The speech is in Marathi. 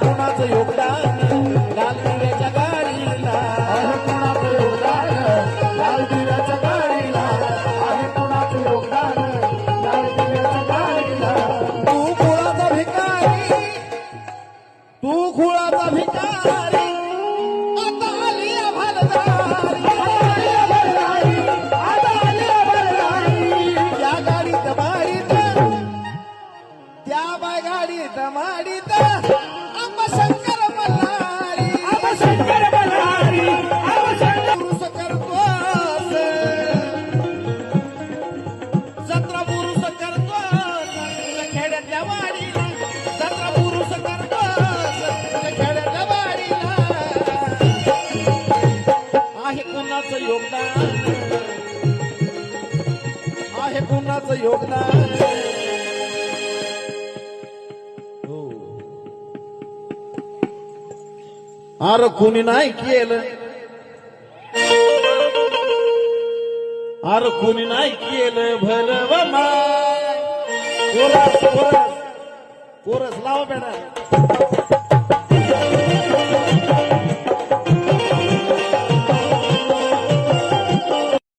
कुणाचं योगदान? लाल दिव्याच्या गाडीला. आहे कुणाचं योगदान? लाल दिव्याच्या गाडीला. आहे कुणाचं योगदान? लाल दिव्याच्या गाडीला. तू खुळाचा भिकारी. तू खुळाचा भिकारी. आता आली आहे भरदारी. गाडीत माडीत त्या बाय गाडीत माडीत कुणाचं योगदान? आहे कुणाचं योगदान? हो. अरे कुणी नाही केलं? अरे कुणी नाही केलं? भलं माय. Chorus chorus. कोरस लावा बेटा.